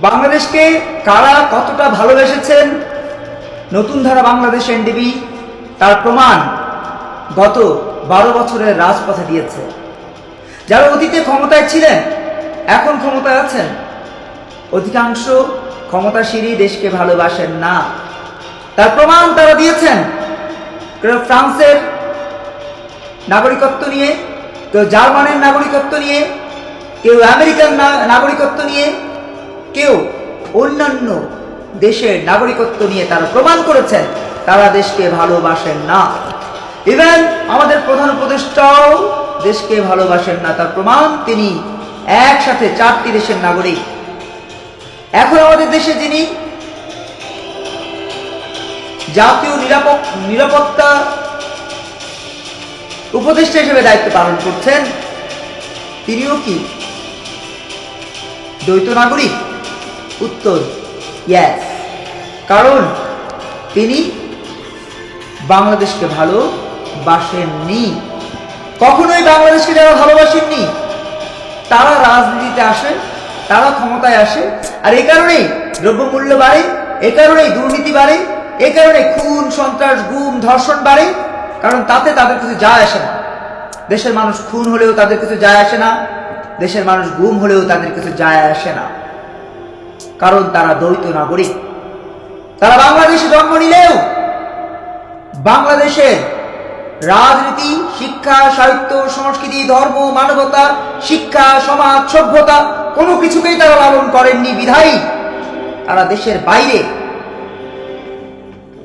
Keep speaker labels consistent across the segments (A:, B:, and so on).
A: বাংলাদেশকে কারা কতটা ভালোবেসেছেন? নতুন ধারা বাংলাদেশ এনডিবি তার প্রমাণ গত বারো বছরের রাজপথে দিয়েছে। যারা অতীতে ক্ষমতায় ছিলেন, এখন ক্ষমতায় আছেন। অধিকাংশ ক্ষমতাশীলই দেশকে ভালোবাসেন না। তার প্রমাণ তারা দিয়েছেন। কেউ ফ্রান্সের নাগরিকত্ব নিয়ে, কেউ জার্মানের নাগরিকত্ব নিয়ে, কেউ আমেরিকান না- নাগরিকত্ব নিয়ে কেউ অন্যান্য দেশের নাগরিকত্ব নিয়ে তারা প্রমাণ করেছেন, তারা দেশকে ভালোবাসেন না। ইভেন আমাদের প্রধান উপদেষ্টাও দেশকে ভালোবাসেন না, তার প্রমাণ তিনি একসাথে চারটি দেশের নাগরিক। এখন আমাদের দেশে যিনি জাতীয় নিরাপক, নিরাপত্তা উপদেষ্টা হিসেবে দায়িত্ব পালন করছেন, তিনিও কি দ্বৈত নাগরিক? উত্তর ইয়াস কারণ তিনি বাংলাদেশকে ভালোবাসেননি কখনোই বাংলাদেশকে যারা ভালোবাসেননি তারা রাজনীতিতে আসে, তারা ক্ষমতায় আসে, আর এই কারণেই দ্রব্যমূল্য বাড়ে, এ কারণেই দুর্নীতি বাড়ে, এ কারণে খুন, সন্ত্রাস, গুম, ধর্ষণ বাড়ে, কারণ তাতে তাদের কিছু যায় আসে না। দেশের মানুষ খুন হলেও তাদের কিছু যায় আসে না, দেশের মানুষ গুম হলেও তাদের কিছু যায় আসে না। কারণ তারা দ্বৈত নাগরিক। তারা বাংলাদেশে জন্ম নিলেও বাংলাদেশের রাজনীতি, শিক্ষা, সাহিত্য, সংস্কৃতি, ধর্ম, মানবতা, শিক্ষা, সমাজ, সভ্যতা, কোনো কিছুকেই তারা লালন করেননি, বিধায়ী। তারা দেশের বাইরে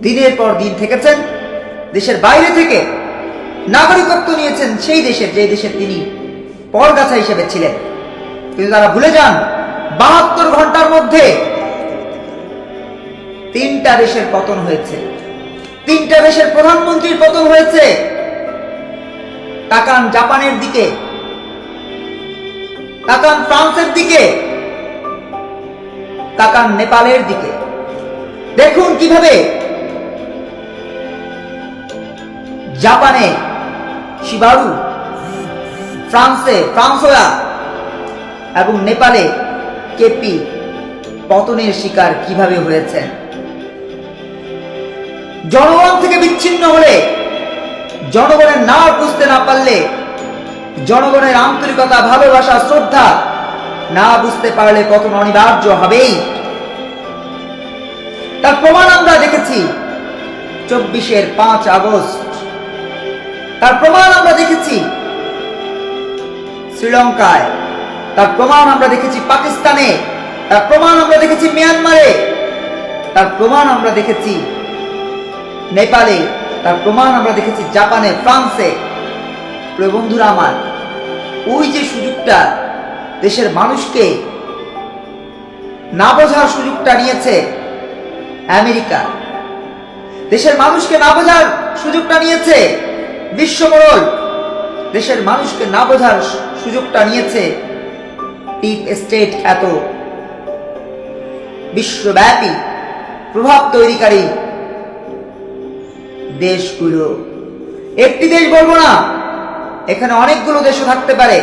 A: দিনের পর দিন থেকেছেন, দেশের বাইরে থেকে নাগরিকত্ব নিয়েছেন সেই দেশের, যে দেশের তিনি পরগাছা হিসেবে ছিলেন। কিন্তু তারা ভুলে যান বাহাত্তর ঘণ্টার মধ্যে তিনটা দেশের পতন হয়েছে। তিনটা দেশের প্রধানমন্ত্রীর পতন হয়েছে। তাকান জাপানের দিকে। তাকান ফ্রান্সের দিকে। তাকান নেপালের দিকে। দেখুন কীভাবে জাপানে শিবারু, ফ্রান্সে ফ্রান্সোয়া এবং নেপালে কেপি পতনের শিকার কীভাবে হয়েছেন জনগণ থেকে বিচ্ছিন্ন হলে, জনগণের না বুঝতে না পারলে, জনগণের আন্তরিকতা, ভালোবাসা, শ্রদ্ধা না বুঝতে পারলে পতন অনিবার্য হবেই। তার প্রমাণ আমরা দেখেছি চব্বিশের পাঁচ আগস্ট। তার প্রমাণ আমরা দেখেছি শ্রীলঙ্কায়। তার প্রমাণ আমরা দেখেছি পাকিস্তানে, তার প্রমাণ আমরা দেখেছি মিয়ানমারে, তার প্রমাণ আমরা দেখেছি নেপালে, তার প্রমাণ আমরা দেখেছি জাপানে, ফ্রান্সে। প্রিয় বন্ধুরা আমার, ওই যে সুযোগটা দেশের মানুষকে না বোঝার সুযোগটা নিয়েছে আমেরিকা। দেশের মানুষকে না বোঝার সুযোগটা নিয়েছে বিশ্বমোড়ল দেশের মানুষকে না বোঝার সুযোগটা নিয়েছে টিপ স্টেট খ্যাত। বিশ্বব্যাপী প্রভাব তৈরিকারী দেশগুলো। একটি দেশ বলব না, এখানে অনেকগুলো দেশও থাকতে পারে।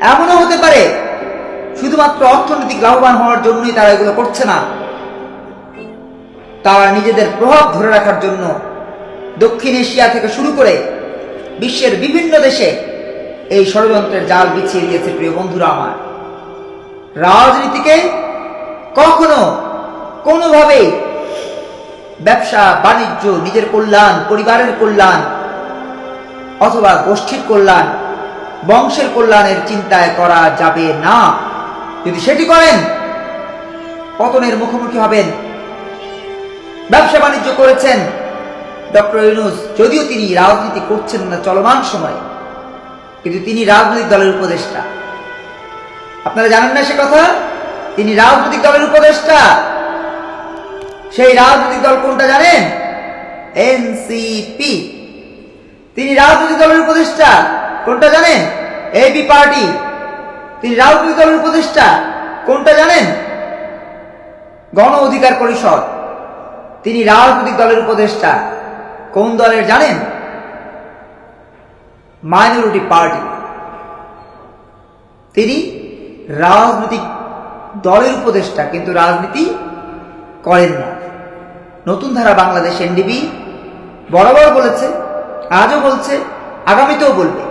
A: এমনও হতে পারে, শুধুমাত্র অর্থনৈতিক লাভবান হওয়ার জন্যই তারা এগুলো করছে না। তারা নিজেদের প্রভাব ধরে রাখার জন্য দক্ষিণ এশিয়া থেকে শুরু করে বিশ্বের বিভিন্ন দেশে এই ষড়যন্ত্রের জাল বিছিয়ে দিয়েছে প্রিয় বন্ধুরা আমার। রাজনীতিকে কখনো কোনোভাবেই ব্যবসা, বাণিজ্য, নিজের কল্যাণ, পরিবারের কল্যাণ অথবা গোষ্ঠীর কল্যাণ, বংশের কল্যাণের চিন্তায় করা যাবে না। যদি সেটি করেন, পতনের মুখোমুখি হবেন। ব্যবসা, বাণিজ্য করেছেন ডক্টর ইউনুস, যদিও তিনি রাজনীতি করছেন না চলমান সময়। কিন্তু তিনি রাজনৈতিক দলের উপদেষ্টা। আপনারা জানেন না সে কথা? তিনি রাজনৈতিক দলের উপদেষ্টা। সেই রাজনৈতিক দল কোনটা জানেন? এনসিপি। তিনি রাজনৈতিক দলের উপদেষ্টা। কোনটা জানেন? AB party. তিনি রাজনৈতিক দলের উপদেষ্টা। কোনটা জানেন? গণ অধিকার পরিষদ। তিনি রাজনৈতিক দলের উপদেষ্টা। কোন দলের জানেন? মাইনরিটি পার্টি তিনি রাজনৈতিক দলের উপদেষ্টা, কিন্তু রাজনীতি করেন না। নতুন ধারা বাংলাদেশ এনডিবি বরাবর বলেছে, আজও বলছে, আগামীতেও বলবে,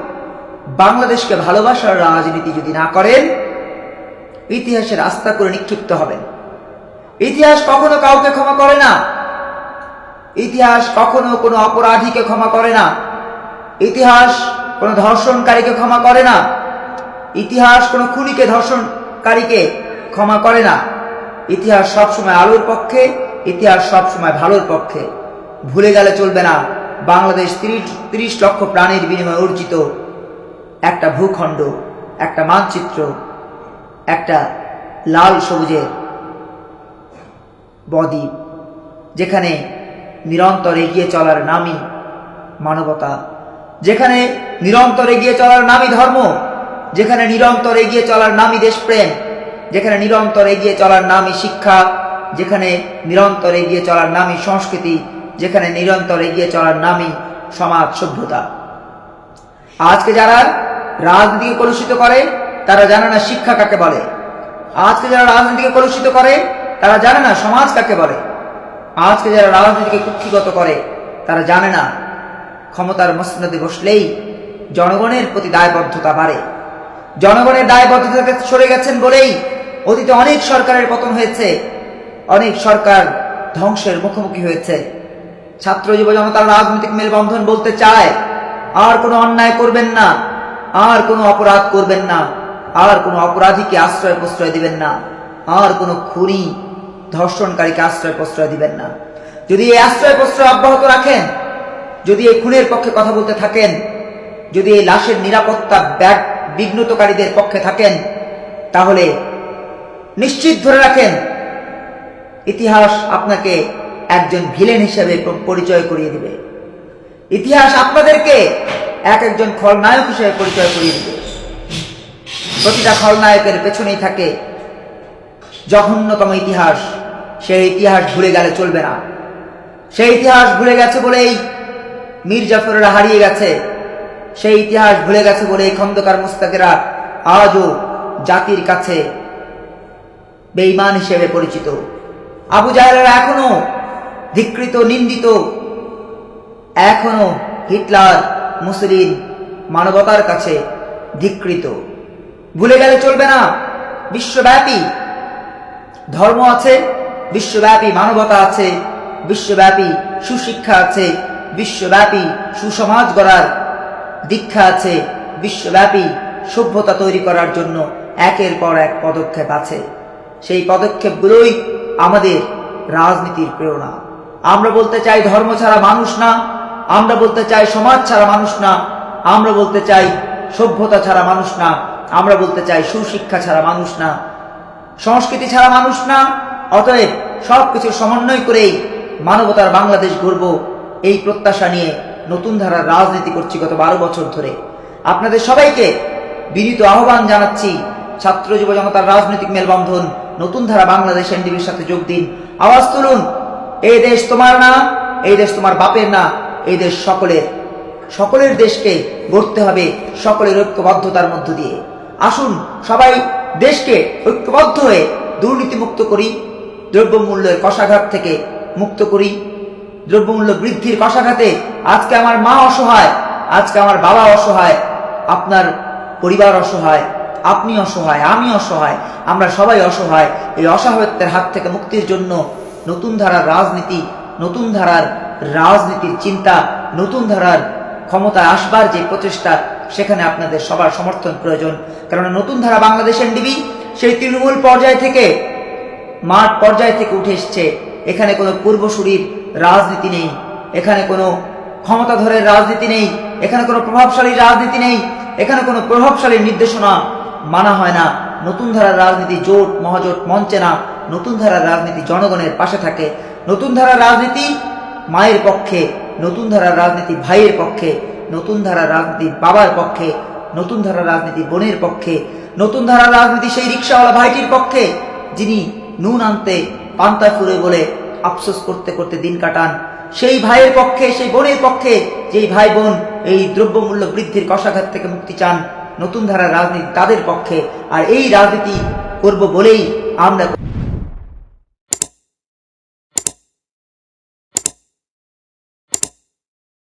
A: বাংলাদেশকে ভালোবাসার রাজনীতি যদি না করেন, ইতিহাসের আস্থা করে নিক্ষিপ্ত হবেন। ইতিহাস কখনো কাউকে ক্ষমা করে না। ইতিহাস কখনো কোনো অপরাধীকে ক্ষমা করে না। ইতিহাস কোনো ধর্ষণকারীকে ক্ষমা করে না। ইতিহাস কোনো খুনিকে, ধর্ষণকারীকে ক্ষমা করে না। ইতিহাস সবসময় আলোর পক্ষে, ইতিহাস সবসময় ভালোর পক্ষে। ভুলে গেলে চলবে না। বাংলাদেশ তিরিশ তিরিশ লক্ষ প্রাণীর বিনিময়ে অর্জিত একটা ভূখণ্ড, একটা মানচিত্র, একটা লাল সবুজের বদ্বীপ, যেখানে নিরন্তর এগিয়ে চলার নামই মানবতা। যেখানে নিরন্তর এগিয়ে চলার নামই ধর্ম, যেখানে নিরন্তর এগিয়ে চলার নামই দেশপ্রেম, যেখানে নিরন্তর এগিয়ে চলার নামই শিক্ষা, যেখানে নিরন্তর এগিয়ে চলার নামই সংস্কৃতি, যেখানে নিরন্তর এগিয়ে চলার নামই সমাজ সভ্যতা। আজকে যারা রাজনীতিকে কলুষিত করে, তারা জানে না শিক্ষা কাকে বলে। আজকে যারা রাজনীতিকে কলুষিত করে, তারা জানে না সমাজ কাকে বলে। আজকে যারা রাজনীতিকে কুক্ষিগত করে, তারা জানে না ক্ষমতার মসনদে বসলেই জনগণের প্রতি দায়বদ্ধতা বাড়ে। জনগণের দায়বদ্ধতা সরে গেছেন বলেই অতীতে অনেক সরকারের পতন হয়েছে, অনেক সরকার ধ্বংসের মুখোমুখি হয়েছে। ছাত্র যুব জনতার রাজনৈতিক মেলবন্ধন বলতে চায়, আর কোনো অন্যায় করবেন না, আর কোনো অপরাধ করবেন না, আর কোনো অপরাধীকে আশ্রয় প্রশ্রয় দিবেন না, আর কোনো খুনি ধর্ষণকারীকে আশ্রয় প্রশ্রয় দিবেন না। যদি এই আশ্রয় প্রশ্রয় অব্যাহত রাখেন যদি এই খুনের পক্ষে কথা বলতে থাকেন, যদি এই লাশের নিরাপত্তা ব্যাগ বিঘ্নতকারীদের পক্ষে থাকেন, তাহলে নিশ্চিত ধরে রাখেন, ইতিহাস আপনাকে একজন ভিলেন হিসেবে পরিচয় করিয়ে দিবে। ইতিহাস আপনাদেরকে এক একজন খলনায়ক হিসেবে পরিচয় করিয়ে দিবে। প্রতিটা খলনায়কের পেছনেই থাকে জঘন্যতম ইতিহাস। সেই ইতিহাস ভুলে গেলে চলবে না। সেই ইতিহাস ভুলে গেছে বলেই মীর জাফরেরা হারিয়ে গেছে। সেই ইতিহাস ভুলে গেছে বলে এই খন্দকার মুস্তাকেরা আজও জাতির কাছে বেঈমান হিসেবে পরিচিত। আবু জাহেলেরা এখনও ধিকৃত, নিন্দিত, এখনও হিটলার, মুসলিম মানবতার কাছে ধিকৃত। ভুলে গেলে চলবে না, বিশ্বব্যাপী ধর্ম আছে, বিশ্বব্যাপী মানবতা আছে, বিশ্বব্যাপী সুশিক্ষা আছে বিশ্বব্যাপী সুসমাজ গড়ার দীক্ষা আছে বিশ্বব্যাপী সভ্যতা তৈরি করার জন্য একের পর এক পদক্ষেপ আছে। সেই পদক্ষেপগুলোই আমাদের রাজনীতির প্রেরণা। আমরা বলতে চাই ধর্ম ছাড়া মানুষ না, আমরা বলতে চাই সমাজ ছাড়া মানুষ না, আমরা বলতে চাই সভ্যতা ছাড়া মানুষ না, আমরা বলতে চাই সুশিক্ষা ছাড়া মানুষ না, সংস্কৃতি ছাড়া মানুষ না, অতএব সবকিছু সমন্বয় করেই মানবতার বাংলাদেশ গড়ব এই প্রত্যাশা নিয়ে নতুন ধারার রাজনীতি করছি গত বারো বছর ধরে। আপনাদের সবাইকে বিনীত আহ্বান জানাচ্ছি, ছাত্র যুব জনতার রাজনৈতিক মেলবন্ধন, নতুন ধারা বাংলাদেশ এনডিবির সাথে যোগ দিন। আওয়াজ তুলুন, এই দেশ তোমার না, এই দেশ তোমার বাপের না, এই দেশ সকলের। সকলের দেশকে গড়তে হবে সকলের ঐক্যবদ্ধতার মধ্য দিয়ে। আসুন, সবাই দেশকে ঐক্যবদ্ধ হয়ে দুর্নীতি মুক্ত করি, দ্রব্যমূল্যের কষাঘাত থেকে মুক্ত করি। দ্রব্যমূল্য বৃদ্ধির কষাঘাতে আজকে আমার মা অসহায়, আজকে আমার বাবা অসহায়, আপনার পরিবার অসহায়, আপনি অসহায়, আমি অসহায়, আমরা সবাই অসহায়। এই অসহায়ত্বের হাত থেকে মুক্তির জন্য নতুন ধারার রাজনীতি, নতুন ধারার রাজনীতির চিন্তা, নতুন ধারার ক্ষমতায় আসবার যে প্রচেষ্টা, সেখানে আপনাদের সবার সমর্থন প্রয়োজন। কারণ নতুন ধারা বাংলাদেশ এনডিবি সেই তৃণমূল পর্যায় থেকে, মাঠ পর্যায় থেকে উঠে এসছে। এখানে কোনো পূর্বসূরির রাজনীতি নেই। এখানে কোনো ক্ষমতাধরের রাজনীতি নেই। এখানে কোনো প্রভাবশালী রাজনীতি নেই। এখানে কোনো প্রভাবশালী নির্দেশনা মানা হয় না। নতুন ধারার রাজনীতি জোট, মহাজোট, মঞ্চে না। নতুন ধারার রাজনীতি জনগণের পাশে থাকে। নতুন ধারার রাজনীতি মায়ের পক্ষে। নতুন ধারার রাজনীতি ভাইয়ের পক্ষে। নতুন ধারার রাজনীতি বাবার পক্ষে। নতুন ধারার রাজনীতি বোনের পক্ষে। নতুন ধারার রাজনীতি সেই রিক্সাওয়ালা ভাইটির পক্ষে, যিনি নুন আনতে পান্তা ফুরে বলে আফসোস করতে করতে দিন কাটান। সেই ভাইয়ের পক্ষে, সেই বোনের পক্ষে, যেই ভাই বোন এই দ্রব্যমূল্য বৃদ্ধির কষাঘাত থেকে মুক্তি চান, নতুন ধারার রাজনীতি তাদের পক্ষে। আর এই রাজনীতি করব বলেই আমরা